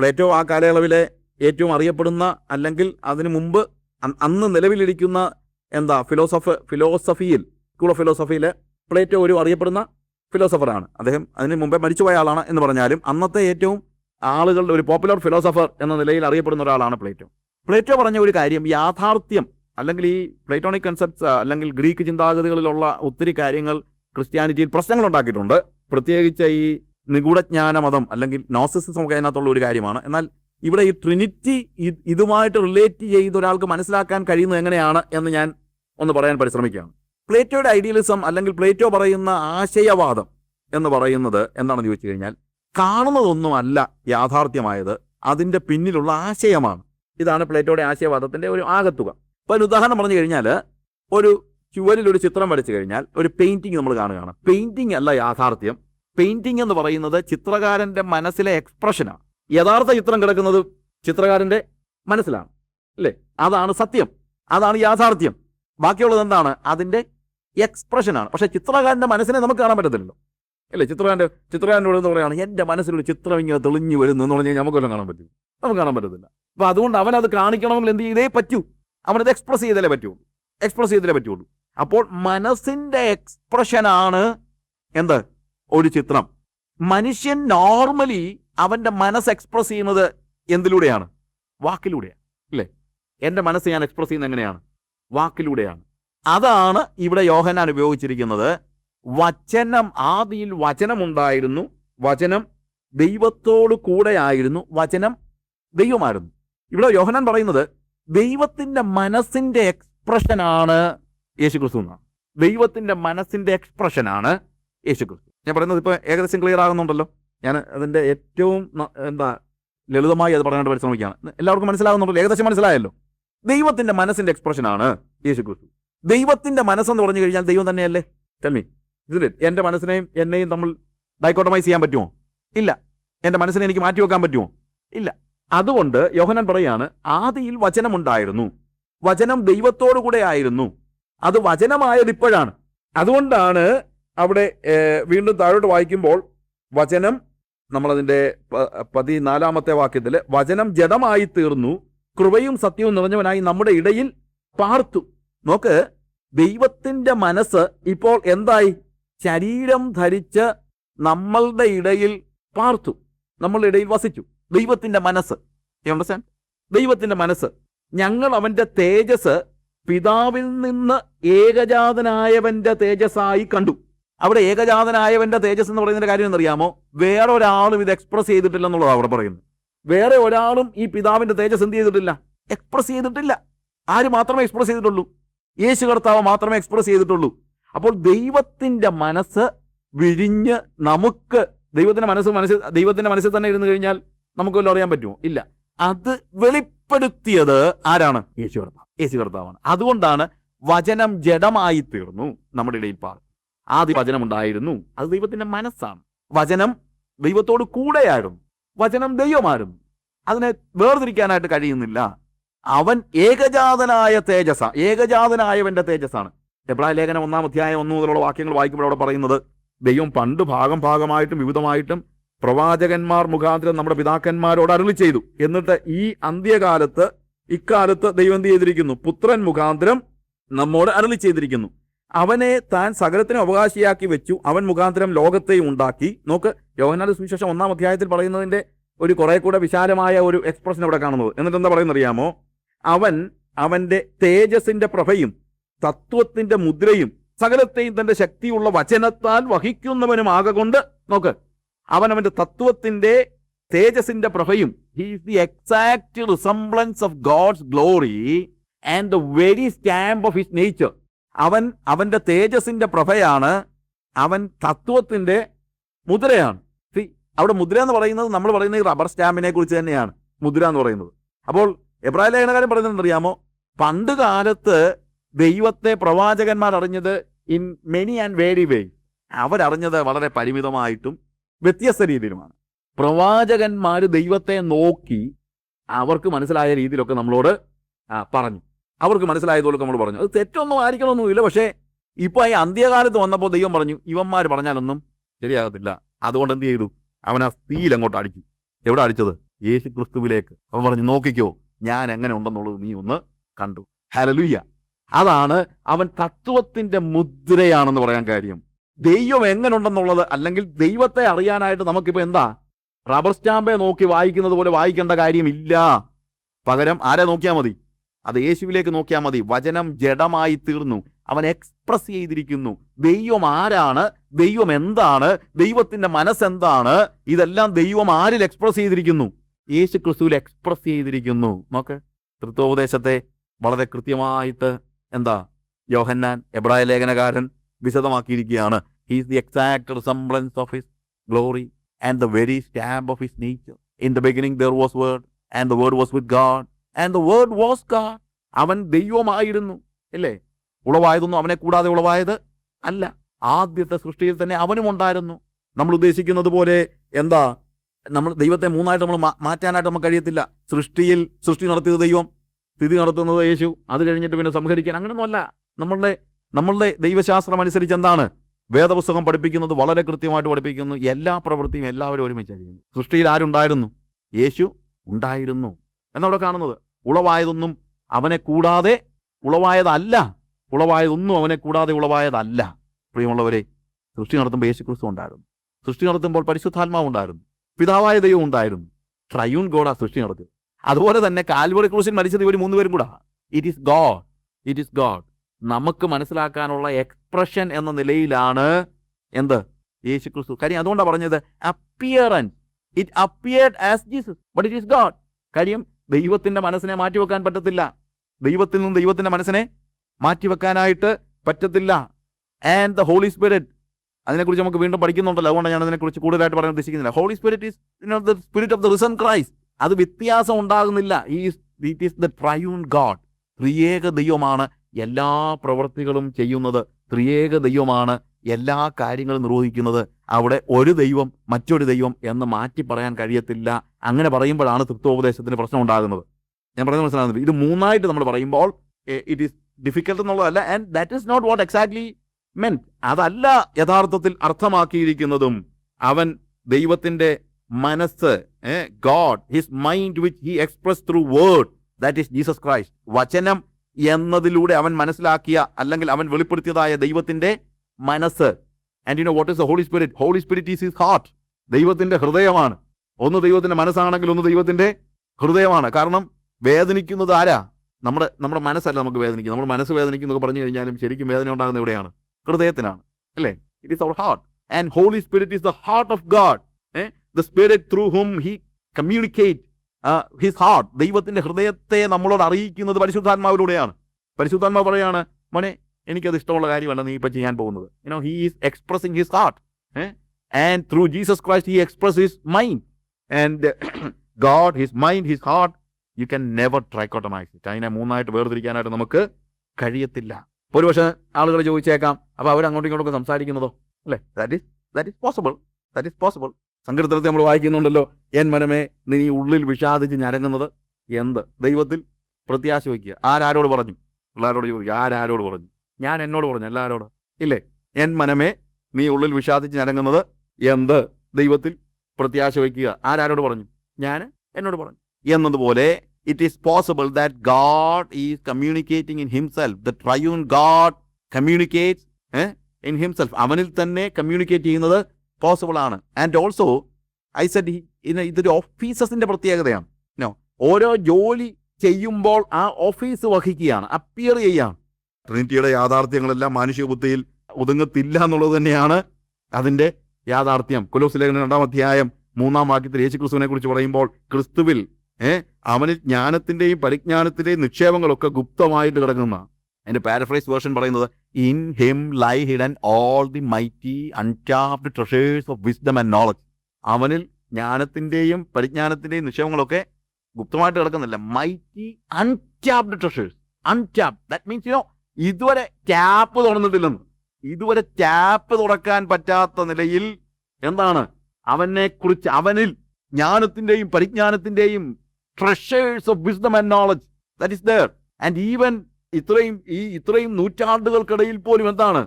Plato ആ കാലയളവിലെ ഏറ്റവും അറിയപ്പെടുന്ന അല്ലെങ്കിൽ അതിനു മുമ്പ് അന്ന് നിലവിലിരിക്കുന്ന എന്താ ഫിലോസഫ് ഫിലോസഫിയിൽ സ്കൂൾ ഓഫ് ഫിലോസഫിയിൽ പ്ലേറ്റോ ഒരു അറിയപ്പെടുന്ന ഫിലോസഫറാണ് അദ്ദേഹം അതിന് മുമ്പേ മരിച്ചുപോയ ആളാണ് എന്ന് പറഞ്ഞാലും അന്നത്തെ ഏറ്റവും ആളുകളുടെ ഒരു പോപ്പുലർ ഫിലോസഫർ എന്ന നിലയിൽ അറിയപ്പെടുന്ന ഒരാളാണ് പ്ലേറ്റോ. പ്ലേറ്റോ പറഞ്ഞ ഒരു കാര്യം യാഥാർത്ഥ്യം അല്ലെങ്കിൽ ഈ പ്ലേറ്റോണിക് കൺസെപ്റ്റ്സ് അല്ലെങ്കിൽ ഗ്രീക്ക് ചിന്താഗതികളിലുള്ള ഒത്തിരി കാര്യങ്ങൾ ക്രിസ്ത്യാനിറ്റിയിൽ പ്രശ്നങ്ങൾ ഉണ്ടാക്കിയിട്ടുണ്ട് പ്രത്യേകിച്ച് ഈ നിഗൂഢജ്ഞാന മതം അല്ലെങ്കിൽ നോസിസിസം ഒക്കെ അതിനകത്തുള്ള ഒരു കാര്യമാണ്. എന്നാൽ ഇവിടെ ഈ ട്രിനിറ്റി ഇതുമായിട്ട് റിലേറ്റ് ചെയ്ത് ഒരാൾക്ക് മനസ്സിലാക്കാൻ കഴിയുന്നത് എങ്ങനെയാണ് എന്ന് ഞാൻ ഒന്ന് പറയാൻ പരിശ്രമിക്കുകയാണ്. പ്ലേറ്റോയുടെ ഐഡിയലിസം അല്ലെങ്കിൽ പ്ലേറ്റോ പറയുന്ന ആശയവാദം എന്ന് പറയുന്നത് എന്താണെന്ന് ചോദിച്ചു കഴിഞ്ഞാൽ കാണുന്നതൊന്നുമല്ല യാഥാർത്ഥ്യമായത് അതിന്റെ പിന്നിലുള്ള ആശയമാണ്. ഇതാണ് പ്ലേറ്റോയുടെ ആശയവാദത്തിന്റെ ഒരു ആകത്തുക. അപ്പോൾ ഒരു ഉദാഹരണം പറഞ്ഞു കഴിഞ്ഞാൽ ഒരു ചുവരിൽ ഒരു ചിത്രം വരച്ചു കഴിഞ്ഞാൽ ഒരു പെയിന്റിങ് നമ്മൾ കാണുകയാണ്. പെയിന്റിങ് അല്ല യാഥാർത്ഥ്യം. പെയിന്റിങ് എന്ന് പറയുന്നത് ചിത്രകാരന്റെ മനസ്സിലെ എക്സ്പ്രഷനാണ് യഥാർത്ഥ ചിത്രം കിടക്കുന്നത് ചിത്രകാരന്റെ മനസ്സിലാണ് അല്ലേ? അതാണ് സത്യം അതാണ് യാഥാർത്ഥ്യം. ബാക്കിയുള്ളത് എന്താണ്? അതിന്റെ എക്സ്പ്രഷനാണ്. പക്ഷെ ചിത്രകാരന്റെ മനസ്സിനെ നമുക്ക് കാണാൻ പറ്റത്തില്ലല്ലോ. അല്ലേ? ചിത്രകാരന്റെ ചിത്രകാരനോട് എന്ന് പറയുകയാണ് എന്റെ മനസ്സിലൊരു ചിത്രം ഇങ്ങനെ തെളിഞ്ഞു വരുന്നു എന്ന് പറഞ്ഞു കഴിഞ്ഞാൽ നമുക്കെല്ലാം കാണാൻ പറ്റും. നമുക്ക് കാണാൻ പറ്റത്തില്ല. അപ്പോൾ അതുകൊണ്ട് അവൻ അത് കാണിക്കണമെങ്കിൽ എന്ത് ചെയ്തേ പറ്റൂ. അവനത് എക്സ്പ്രസ് ചെയ്താലേ പറ്റുള്ളൂ എക്സ്പ്രസ് ചെയ്താലേ പറ്റുള്ളൂ അപ്പോൾ മനസ്സിന്റെ എക്സ്പ്രഷനാണ് എന്ത്? ഒരു ചിത്രം. മനുഷ്യൻ നോർമലി അവന്റെ മനസ്സ് എക്സ്പ്രസ് ചെയ്യുന്നത് എന്തിലൂടെയാണ്? വാക്കിലൂടെയാണ്. അല്ലേ? എന്റെ മനസ്സ് ഞാൻ എക്സ്പ്രസ് ചെയ്യുന്നത് എങ്ങനെയാണ്? വാക്കിലൂടെയാണ്. അതാണ് ഇവിടെ യോഹനാൻ ഉപയോഗിച്ചിരിക്കുന്നത്. വചനം ആദിയിൽ വചനമുണ്ടായിരുന്നു. വചനം ദൈവത്തോട് കൂടെയായിരുന്നു വചനം ദൈവമായിരുന്നു. ഇവിടെ യോഹനാൻ പറയുന്നത് ദൈവത്തിന്റെ മനസ്സിന്റെ എക്സ്പ്രഷനാണ് യേശുക്രിസ്തു എന്നാണ്. ദൈവത്തിന്റെ മനസ്സിന്റെ എക്സ്പ്രഷനാണ് യേശുക്രിസ്തു. ഞാൻ പറയുന്നത് ഇപ്പോൾ ഏകദേശം ക്ലിയർ ആകുന്നുണ്ടല്ലോ. ഞാൻ അതിന്റെ ഏറ്റവും എന്താ ലളിതമായി അത് പറയാനായിട്ട് പരിശ്രമിക്കുകയാണ്. എല്ലാവർക്കും മനസ്സിലാകുന്നുണ്ടല്ലോ? ഏകദേശം മനസ്സിലായല്ലോ? ദൈവത്തിന്റെ മനസ്സിന്റെ എക്സ്പ്രഷനാണ് യേശു ക്രിസ്തു ദൈവത്തിന്റെ മനസ്സെന്ന് പറഞ്ഞു കഴിഞ്ഞാൽ ദൈവം തന്നെയല്ലേ? ടെൽമി ഇതിൽ എന്റെ മനസ്സിനെയും എന്നെയും നമ്മൾ ഡൈക്കോട്ടമൈസ് ചെയ്യാൻ പറ്റുമോ? ഇല്ല. എന്റെ മനസ്സിനെ എനിക്ക് മാറ്റി വെക്കാൻ പറ്റുമോ? ഇല്ല. അതുകൊണ്ട് യോഹനൻ പറയാണ് ആദിയിൽ വചനമുണ്ടായിരുന്നു. വചനം ദൈവത്തോടു കൂടെ ആയിരുന്നു. അത് വചനമായത് ഇപ്പോഴാണ്. അതുകൊണ്ടാണ് അവിടെ വീണ്ടും താഴോട്ട് വായിക്കുമ്പോൾ വചനം നമ്മളതിന്റെ പതിനാലാമത്തെ വാക്യത്തിൽ വചനം ജഡമായി തീർന്നു കൃപയും സത്യവും നിറഞ്ഞവനായി നമ്മുടെ ഇടയിൽ പാർത്തു. നോക്ക് ദൈവത്തിന്റെ മനസ്സ് ഇപ്പോൾ എന്തായി? ശരീരം ധരിച്ച് നമ്മളുടെ ഇടയിൽ പാർത്തു. നമ്മളുടെ ഇടയിൽ വസിച്ചു. ദൈവത്തിന്റെ മനസ്സ്. അണ്ടർസ്റ്റാൻഡ് ദൈവത്തിന്റെ മനസ്സ്. ഞങ്ങൾ അവന്റെ തേജസ് പിതാവിൽ നിന്ന് ഏകജാതനായവന്റെ തേജസ്സായി കണ്ടു. അവിടെ ഏകജാതനായവന്റെ തേജസ് എന്ന് പറയുന്നതിന്റെ കാര്യം എന്നറിയാമോ? വേറെ ഒരാളും ഇത് എക്സ്പ്രസ് ചെയ്തിട്ടില്ല ചെയ്തിട്ടില്ലെന്നുള്ളതാണ് അവിടെ പറയുന്നത്. വേറെ ഒരാളും ഈ പിതാവിന്റെ തേജസ് എന്ത് ചെയ്തിട്ടില്ല? എക്സ്പ്രസ് ചെയ്തിട്ടില്ല. ആര് മാത്രമേ എക്സ്പ്രസ് ചെയ്തിട്ടുള്ളൂ? യേശു കർത്താവ് മാത്രമേ എക്സ്പ്രസ് ചെയ്തിട്ടുള്ളൂ. അപ്പോൾ ദൈവത്തിന്റെ മനസ്സ് വിഴിഞ്ഞ് നമുക്ക് ദൈവത്തിന്റെ മനസ്സ് മനസ്സിൽ ദൈവത്തിന്റെ മനസ്സിൽ തന്നെ ഇരുന്ന് കഴിഞ്ഞാൽ നമുക്ക് വല്ലതും അറിയാൻ പറ്റുമോ? ഇല്ല. അത് വെളിപ്പെടുത്തിയത് ആരാണ്? യേശു കർത്താവ്. യേശു കർത്താവാണ്. അതുകൊണ്ടാണ് വചനം ജഡമായി തീർന്നു നമ്മുടെ ഇടയിൽ പാർന്നു ആദ്യ വചനം ഉണ്ടായിരുന്നു അത് ദൈവത്തിന്റെ മനസ്സാണ്. വചനം ദൈവത്തോട് കൂടെയായിരുന്നു വചനം ദൈവമാരും. അതിനെ വേർതിരിക്കാനായിട്ട് കഴിയുന്നില്ല. അവൻ ഏകജാതനായ തേജസ ഏകജാതനായവന്റെ തേജസ്സാണ്. എബ്രായ ലേഖനം ഒന്നാം അധ്യായം ഒന്നു മുതലുള്ള വാക്യങ്ങൾ വായിക്കുമ്പോൾ അവിടെ പറയുന്നത് ദൈവം പണ്ട് ഭാഗം ഭാഗമായിട്ടും വിവിധമായിട്ടും പ്രവാചകന്മാർ മുഖാന്തരം നമ്മുടെ പിതാക്കന്മാരോട് അരുളി ചെയ്തു. എന്നിട്ട് ഈ അന്ത്യകാലത്ത് ഇക്കാലത്ത് ദൈവം എന്ത് ചെയ്തിരിക്കുന്നു? പുത്രൻ മുഖാന്തരം നമ്മോട് അരുളി ചെയ്തിരിക്കുന്നു. അവനെ താൻ സകലത്തിനും അവകാശിയാക്കി വെച്ചു. അവൻ മുഖാന്തരം ലോകത്തെയും ഉണ്ടാക്കി. നോക്ക് യോഹനാട് സുവിശേഷം ഒന്നാം അധ്യായത്തിൽ പറയുന്നതിന്റെ ഒരു കുറെ കൂടെ വിശാലമായ ഒരു എക്സ്പ്രഷൻ ഇവിടെ കാണുന്നത്. എന്നിട്ട് എന്താ അറിയാമോ അവൻ അവന്റെ തേജസിന്റെ പ്രഭയും തത്വത്തിന്റെ മുദ്രയും സകലത്തെയും തന്റെ ശക്തിയുള്ള വചനത്താൽ വഹിക്കുന്നവനും ആകൊണ്ട് നോക്ക് അവൻ അവന്റെ തത്വത്തിന്റെ തേജസിന്റെ പ്രഭയും he's the exact resemblance of God's glory and the very stamp of his nature അവൻ അവന്റെ തേജസിന്റെ പ്രഭയാണ്. അവൻ തത്വത്തിന്റെ മുദ്രയാണ്. സി അവിടെ മുദ്ര എന്ന് പറയുന്നത് നമ്മൾ പറയുന്ന ഈ റബ്ബർ സ്റ്റാമ്പിനെ കുറിച്ച് തന്നെയാണ്. മുദ്ര എന്ന് പറയുന്നത്. അപ്പോൾ എബ്രാഹിം ലേഖനകാരൻ പറയുന്നതെന്നറിയാമോ പണ്ട് കാലത്ത് ദൈവത്തെ പ്രവാചകന്മാർ അറിഞ്ഞത് in many and vary way അവരറിഞ്ഞത് വളരെ പരിമിതമായിട്ടും വ്യത്യസ്ത രീതിയിലുമാണ്. പ്രവാചകന്മാർ ദൈവത്തെ നോക്കി അവർക്ക് മനസ്സിലായ രീതിയിലൊക്കെ നമ്മളോട് പറഞ്ഞു. അവർക്ക് മനസ്സിലായതുപോലെ നമ്മൾ പറഞ്ഞു. അത് തെറ്റൊന്നും ആയിരിക്കണമൊന്നുമില്ല. പക്ഷേ ഇപ്പോൾ ഈ അന്ത്യകാലത്ത് വന്നപ്പോൾ ദൈവം പറഞ്ഞു ഇവന്മാർ പറഞ്ഞാലൊന്നും ശരിയാകത്തില്ല. അതുകൊണ്ട് എന്ത് ചെയ്തു? അവൻ ആ സ്ത്രീയിൽ അങ്ങോട്ട് അടിച്ചു. എവിടെ അടിച്ചത്? യേശു ക്രിസ്തുവിലേക്ക് അവൻ പറഞ്ഞു നോക്കിക്കോ ഞാൻ എങ്ങനെ ഉണ്ടെന്നുള്ളത് നീ ഒന്ന് കണ്ടു. ഹലലുയ്യ അതാണ് അവൻ തത്വത്തിന്റെ മുദ്രയാണെന്ന് പറയാൻ കാര്യം. ദൈവം എങ്ങനെ ഉണ്ടെന്നുള്ളത് അല്ലെങ്കിൽ ദൈവത്തെ അറിയാനായിട്ട് നമുക്കിപ്പോൾ എന്താ? റബ്ബർ സ്റ്റാമ്പെ നോക്കി വായിക്കുന്നത് പോലെ വായിക്കേണ്ട കാര്യമില്ല. പകരം ആരെ നോക്കിയാൽ മതി? അത് യേശുവിലേക്ക് നോക്കിയാൽ മതി. വചനം ജഡമായി തീർന്നു. അവൻ എക്സ്പ്രസ് ചെയ്തിരിക്കുന്നു. ദൈവം ആരാണ്? ദൈവം എന്താണ്? ദൈവത്തിന്റെ മനസ്സെന്താണ്? ഇതെല്ലാം ദൈവം ആരിൽ എക്സ്പ്രസ് ചെയ്തിരിക്കുന്നു? യേശു ക്രിസ്തുവിൽ എക്സ്പ്രസ് ചെയ്തിരിക്കുന്നു. നോക്ക്. തൃത്വോപദേശത്തെ വളരെ കൃത്യമായിട്ട് എന്താ? യോഹന്നാൻ എബ്രായ ലേഖനകാരൻ വിശദമാക്കിയിരിക്കുകയാണ്. He's the exact resemblance of his glory and the very stamp of his nature in the beginning there was word and the word was with God and the word was God അവൻ ദൈവമായിരുന്നു അല്ലേ? ഉളവായതൊന്നും അവനെ കൂടാതെ ഉളവായത് അല്ല. ആദ്യത്തെ സൃഷ്ടിയിൽ തന്നെ അവനും ഉണ്ടായിരുന്നു. നമ്മൾ ഉദ്ദേശിക്കുന്നത് പോലെ എന്താ? നമ്മൾ ദൈവത്തെ മൂന്നായിട്ട് നമ്മൾ മാറ്റാനായിട്ട് നമുക്ക് കഴിയത്തില്ല. സൃഷ്ടിയിൽ സൃഷ്ടി നടത്തിയത് ദൈവം സ്ഥിതി നടത്തുന്നത് യേശു. അത് കഴിഞ്ഞിട്ട് പിന്നെ സംഹരിക്കാൻ അങ്ങനെയൊന്നുമല്ല നമ്മളുടെ നമ്മളുടെ ദൈവശാസ്ത്രം അനുസരിച്ച് എന്താണ്? വേദപുസ്തകം പഠിപ്പിക്കുന്നത് വളരെ കൃത്യമായിട്ട് പഠിപ്പിക്കുന്നു. എല്ലാ പ്രവൃത്തിയും എല്ലാവരും ഒരുമിച്ച് ചെയ്യുന്നു. സൃഷ്ടിയിൽ ആരുണ്ടായിരുന്നു? യേശു ഉണ്ടായിരുന്നു. എന്നവിടെ കാണുന്നത്? ഉളവായതൊന്നും അവനെ കൂടാതെ ഉളവായതല്ല. ഉളവായതൊന്നും അവനെ കൂടാതെ ഉളവായതല്ല. പ്രിയമുള്ളവരെ സൃഷ്ടി നടത്തുമ്പോൾ യേശു ക്രിസ്തു ഉണ്ടായിരുന്നു. സൃഷ്ടി നടത്തുമ്പോൾ പരിശുദ്ധാത്മാവ് ഉണ്ടായിരുന്നു. പിതാവായ ദൈവം ഉണ്ടായിരുന്നു. ട്രയൂൺ ഗോഡാ സൃഷ്ടി നടത്തി അതുപോലെ തന്നെ കാൽവറി ക്രൂസിൽ മരിച്ചത് ഇവർ മൂന്നുപേരും കൂടാ. It is God it is God നമുക്ക് മനസ്സിലാക്കാനുള്ള എക്സ്പ്രഷൻ എന്ന നിലയിലാണ് എന്ത്? യേശു ക്രിസ്തു കാര്യം അതുകൊണ്ടാണ് പറഞ്ഞത് appearance it appeared as Jesus but it is God കാര്യം ദൈവത്തിന്റെ മനസ്സിനെ മാറ്റിവെക്കാൻ പറ്റത്തില്ല. ദൈവത്തിൽ നിന്ന് ദൈവത്തിന്റെ മനസ്സിനെ മാറ്റിവെക്കാനായിട്ട് പറ്റത്തില്ല. ആൻഡ് ദ ഹോളി സ്പിരിറ്റ് അതിനെക്കുറിച്ച് നമുക്ക് വീണ്ടും പഠിക്കുന്നുണ്ടല്ലോ. അതുകൊണ്ട് ഞാൻ അതിനെക്കുറിച്ച് കൂടുതലായിട്ട് പറയാൻ ഉദ്ദേശിക്കുന്നില്ല. Holy Spirit is the Spirit of the risen Christ അത് വ്യത്യാസം ഉണ്ടാകുന്നില്ല. ഈ it is the triune God ത്രിയേക ദൈവമാണ്. എല്ലാ പ്രവൃത്തികളും ചെയ്യുന്നത് ത്രിയേക ദൈവമാണ്. എല്ലാ കാര്യങ്ങളും നിർവഹിക്കുന്നത് അവിടെ ഒരു ദൈവം മറ്റൊരു ദൈവം എന്ന് മാറ്റി പറയാൻ കഴിയത്തില്ല. അങ്ങനെ പറയുമ്പോഴാണ് തൃത്വോപദേശത്തിന് പ്രശ്നം ഉണ്ടാകുന്നത്. ഞാൻ പറയുന്നത് മനസ്സിലാകുന്നത് ഇത് മൂന്നായിട്ട് നമ്മൾ പറയുമ്പോൾ ഇറ്റ് ഈസ് ഡിഫിക്കൽട്ട് എന്നുള്ളതല്ല and that is not what exactly men അതല്ല യഥാർത്ഥത്തിൽ അർത്ഥമാക്കിയിരിക്കുന്നതും അവൻ ദൈവത്തിന്റെ മനസ്സ് God his mind which he express through word that is Jesus Christ വചനം എന്നതിലൂടെ അവൻ മനസ്സിലാക്കിയ അല്ലെങ്കിൽ അവൻ വെളിപ്പെടുത്തിയതായ ദൈവത്തിന്റെ മനസ്സ്. And you know what is the Holy Spirit Holy Spirit is his heart ദൈവത്തിന്റെ ഹൃദയമാണ്. ഒന്ന് ദൈവത്തിന്റെ മനസ്സാണെങ്കിൽ ഒന്ന് ദൈവത്തിന്റെ ഹൃദയമാണ്. കാരണം വേദനിക്കുന്നത് ആരാ? നമ്മുടെ നമ്മുടെ മനസ്സല്ല നമുക്ക് വേദനിക്കുന്നത്. നമ്മുടെ മനസ്സ് വേദനിക്കുന്നൊക്കെ പറഞ്ഞു കഴിഞ്ഞാലും ശരിക്കും വേദന ഉണ്ടാകുന്ന എവിടെയാണ്? ഹൃദയത്തിനാണ് അല്ലേ? It is our heart and Holy Spirit is the heart of God the Spirit through whom he communicate his heart ദൈവത്തിന്റെ ഹൃദയത്തെ നമ്മളോട് അറിയിക്കുന്നത് പരിശുദ്ധാത്മാവിലൂടെയാണ്. പരിശുദ്ധാത്മാവ് പറയാണ് മോനെ എനിക്കത് ഇഷ്ടമുള്ള കാര്യമല്ല നീ ഇപ്പം ചെയ്യാൻ പോകുന്നത്. You know he is expressing his heart and through Jesus Christ he express his mind and God his mind his heart you can never trichotomize it അതിനെ മൂന്നായിട്ട് വേർതിരിക്കാനായിട്ട് നമുക്ക് കഴിയത്തില്ല. ഒരുപക്ഷെ ആളുകൾ ചോദിച്ചേക്കാം അപ്പൊ അവർ അങ്ങോട്ടും ഇങ്ങോട്ടും സംസാരിക്കുന്നതോ? അല്ലേ? That is that is possible that is possible സങ്കീർത്തനത്തിൽ നമ്മൾ വായിക്കുന്നുണ്ടല്ലോ എൻ മനമേ നീ ഉള്ളിൽ വിഷാദിച്ച് ഞരങ്ങുന്നത് എന്ത്? ദൈവത്തിൽ പ്രത്യാശ വയ്ക്കുക. ആരാരോട് പറഞ്ഞു? പിള്ളേരോട് ചോദിക്കുക ആരാരോട് പറഞ്ഞു? ഞാൻ എന്നോട് പറഞ്ഞു എല്ലാവരോട്. ഇല്ലേ? എൻ മനമേ നീ ഉള്ളിൽ വിഷാദിച്ച് ഞരങ്ങുന്നത് എന്ത്? ദൈവത്തിൽ പ്രത്യാശ വയ്ക്കുക. ആരാരോട് പറഞ്ഞു? ഞാൻ എന്നോട് പറഞ്ഞു. എന്നതുപോലെ it is possible that God is communicating in himself the triune God communicate in himself അവനിൽ തന്നെ കമ്മ്യൂണിക്കേറ്റ് ചെയ്യുന്നത് പോസിബിൾ ആണ്. ആൻഡ് ഓൾസോ ഐ സെഡ് ഇതൊരു ഓഫീസസിന്റെ പ്രത്യേകതയാണ്. ഓരോ ജോലി ചെയ്യുമ്പോൾ ആ ഓഫീസ് വഹിക്കുകയാണ് അപ്പിയർ ചെയ്യുകയാണ്. ട്രിനിറ്റിയുടെ യാഥാർത്ഥ്യങ്ങളെല്ലാം മാനുഷിക ബുദ്ധിയിൽ ഒതുങ്ങത്തില്ല എന്നുള്ളത് തന്നെയാണ് അതിന്റെ യാഥാർത്ഥ്യം. കുലോസ് ലേഖന രണ്ടാം അധ്യായം മൂന്നാം വാക്യത്തിൽ യേശു ക്രിസ്തുവിനെ കുറിച്ച് പറയുമ്പോൾ ക്രിസ്തുവിൽ ഏഹ് അവനിൽ ജ്ഞാനത്തിന്റെയും പരിജ്ഞാനത്തിന്റെയും നിക്ഷേപങ്ങളൊക്കെ ഗുപ്തമായിട്ട് കിടക്കുന്ന. അതിന്റെ പാരഫ്രൈസ് വേർഷൻ പറയുന്നത് in him lie hidden all the mighty untapped treasures of wisdom and knowledge അവനിൽ ജ്ഞാനത്തിന്റെയും പരിജ്ഞാനത്തിന്റെയും നിക്ഷേപങ്ങളൊക്കെ ഗുപ്തമായിട്ട് കിടക്കുന്നില്ല. Mighty untapped treasures untapped that means you know ഇതുവരെ ടാപ്പ് തുറന്നിട്ടില്ലെന്ന്. ഇതുവരെ ടാപ്പ് തുറക്കാൻ പറ്റാത്ത നിലയിൽ എന്താണ്? അവനെ കുറിച്ച് അവനിൽ ജ്ഞാനത്തിന്റെയും പരിജ്ഞാനത്തിന്റെയും treasures of wisdom and knowledge that is there and even ഇത്രയും ഈ ഇത്രയും നൂറ്റാണ്ടുകൾക്കിടയിൽ പോലും എന്താണ്?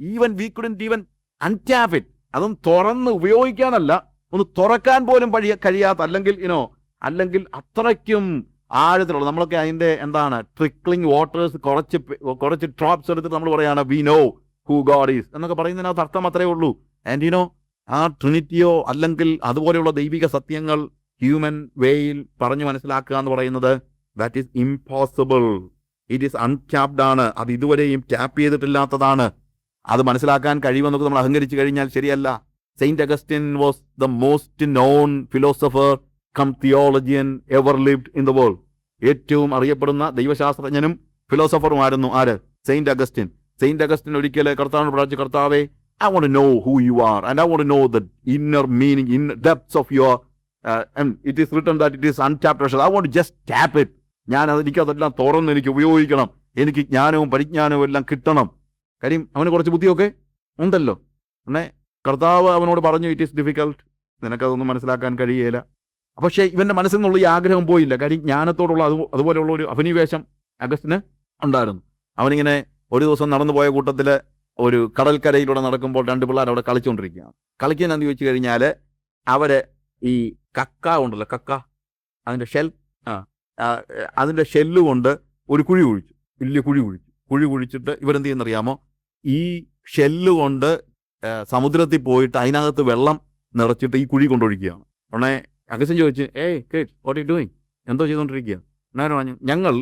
Even we couldn't even untap it അതും തുറന്ന് ഉപയോഗിക്കാനല്ല. ഒന്ന് തുറക്കാൻ പോലും കഴിയ കഴിയാത്ത അല്ലെങ്കിൽ ഇനോ അല്ലെങ്കിൽ അത്രയ്ക്കും ആഴത്തിലുള്ള നമ്മളൊക്കെ അതിന്റെ എന്താണ് ട്രിക്ലിംഗ് വാട്ടേഴ്സ് കുറച്ച് കുറച്ച് ഡ്രോപ്സ് എടുത്തിട്ട് നമ്മൾ പറയുകയാണ് we know who God is എന്നൊക്കെ പറയുന്നതിനകത്ത് അർത്ഥം അത്രേ ഉള്ളൂ. ആൻഡ് യുനോ ആ ട്രിനിറ്റിയോ അല്ലെങ്കിൽ അതുപോലെയുള്ള ദൈവിക സത്യങ്ങൾ ഹ്യൂമൻ വേയിൽ പറഞ്ഞു മനസ്സിലാക്കുക എന്ന് പറയുന്നത് that is impossible it is untapped ആണ്. അത് ഇതുവരെയും ടാപ്പ് ചെയ്തിട്ടില്ലാത്തതാണ്. അത് മനസ്സിലാക്കാൻ കഴിയുമെന്നൊക്കെ നമ്മൾ അഹങ്കരിച്ചു കഴിഞ്ഞാൽ ശരിയല്ല. Saint Augustine was the most known philosopher cum theologian ever lived in the world. ഏറ്റവും അറിയപ്പെടുന്ന ദൈവശാസ്ത്രജ്ഞനും ഫിലോസഫറുമായിരുന്നു ആര്? Saint Augustine. സെയിന്റ് അഗസ്റ്റിൻ ഒരിക്കലെ കർത്താവിനോട് പ്രാർത്ഥിച്ചു കർത്താവെ I want know who you are and I want know the inner meaning in depths of your it is written that it is untapped treasure I want just tap it ഞാൻ അത് എനിക്ക് അതെല്ലാം തുറന്ന് എനിക്ക് ഉപയോഗിക്കണം. എനിക്ക് ജ്ഞാനവും പരിജ്ഞാനവും എല്ലാം കിട്ടണം. കാര്യം അവന് കുറച്ച് ബുദ്ധിയൊക്കെ ഉണ്ടല്ലോ. പിന്നെ കർത്താവ് അവനോട് പറഞ്ഞു ഇറ്റ് ഈസ് ഡിഫിക്കൽട്ട് നിനക്കതൊന്നും മനസ്സിലാക്കാൻ കഴിയുകയില്ല പക്ഷേ ഇവന്റെ മനസ്സിൽ നിന്നുള്ള ഈ ആഗ്രഹം പോയില്ല. കാര്യം ജ്ഞാനത്തോടുള്ള അത് അതുപോലെയുള്ള ഒരു അഭിനിവേശം അഗസ്റ്റിന് ഉണ്ടായിരുന്നു. അവനിങ്ങനെ ഒരു ദിവസം നടന്നു പോയ കൂട്ടത്തിൽ ഒരു കടൽക്കരയിലൂടെ നടക്കുമ്പോൾ രണ്ട് പിള്ളേർ അവിടെ കളിച്ചുകൊണ്ടിരിക്കുകയാണ് കളിക്കുന്നതെന്ന് ചോദിച്ചു കഴിഞ്ഞാൽ അവരെ ഈ കക്ക ഉണ്ടല്ലോ കക്ക. അതിന്റെ ഷെൽ ആ അതിന്റെ ഷെല്ല് കൊണ്ട് ഒരു കുഴി കുഴിച്ചു. വലിയ കുഴി കുഴിച്ചു. കുഴി കുഴിച്ചിട്ട് ഇവരെന്ത് ചെയ്യുന്നറിയാമോ? ഈ ഷെല്ല് കൊണ്ട് സമുദ്രത്തിൽ പോയിട്ട് അതിനകത്ത് വെള്ളം നിറച്ചിട്ട് ഈ കുഴി കൊണ്ടൊഴിക്കുകയാണ്. ഉടനെ അഗസ്റ്റിൻ ചോദിച്ചു ഏയ് കേട്ട് വാട്ട് യു ഡൂയിങ് എന്തോ ചെയ്തുകൊണ്ടിരിക്കുക എന്നാലും പറഞ്ഞു ഞങ്ങൾ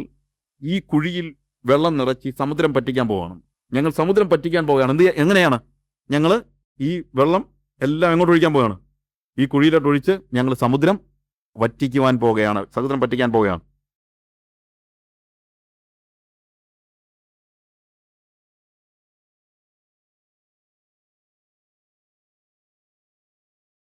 ഈ കുഴിയിൽ വെള്ളം നിറച്ച് സമുദ്രം പറ്റിക്കാൻ പോവാണ്. ഞങ്ങൾ സമുദ്രം പറ്റിക്കാൻ പോവുകയാണ്. എന്ത് എങ്ങനെയാണ്? ഞങ്ങൾ ഈ വെള്ളം എല്ലാം എങ്ങോട്ട് ഒഴിക്കാൻ പോവുകയാണ് ഈ കുഴിയിലോട്ട് ഒഴിച്ച് ഞങ്ങൾ സമുദ്രം വറ്റിക്കുവാൻ പോവുകയാണ് സമുദ്രം പറ്റിക്കാൻ പോവുകയാണ്.